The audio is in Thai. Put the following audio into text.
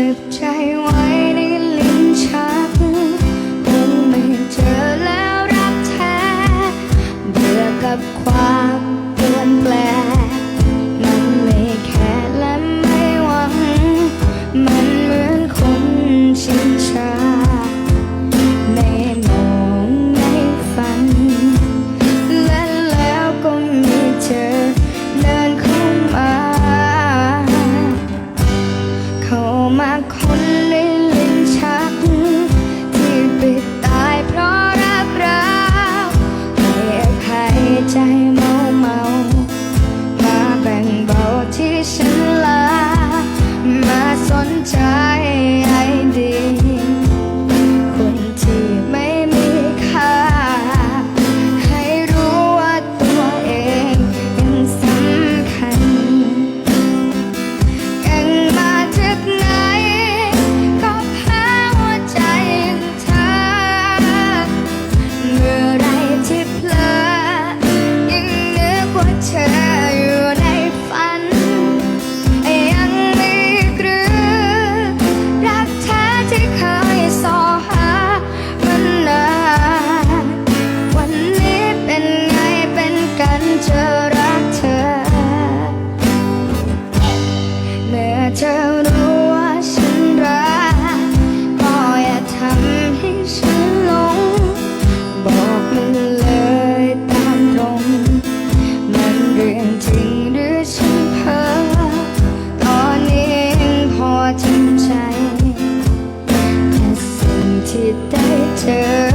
ก็บใจไว้ในลิ้นชักคงไม่เจอแล้วรักแท้เบื่อกับความเปลี่ยนแปลง มาคนหนึ่ง to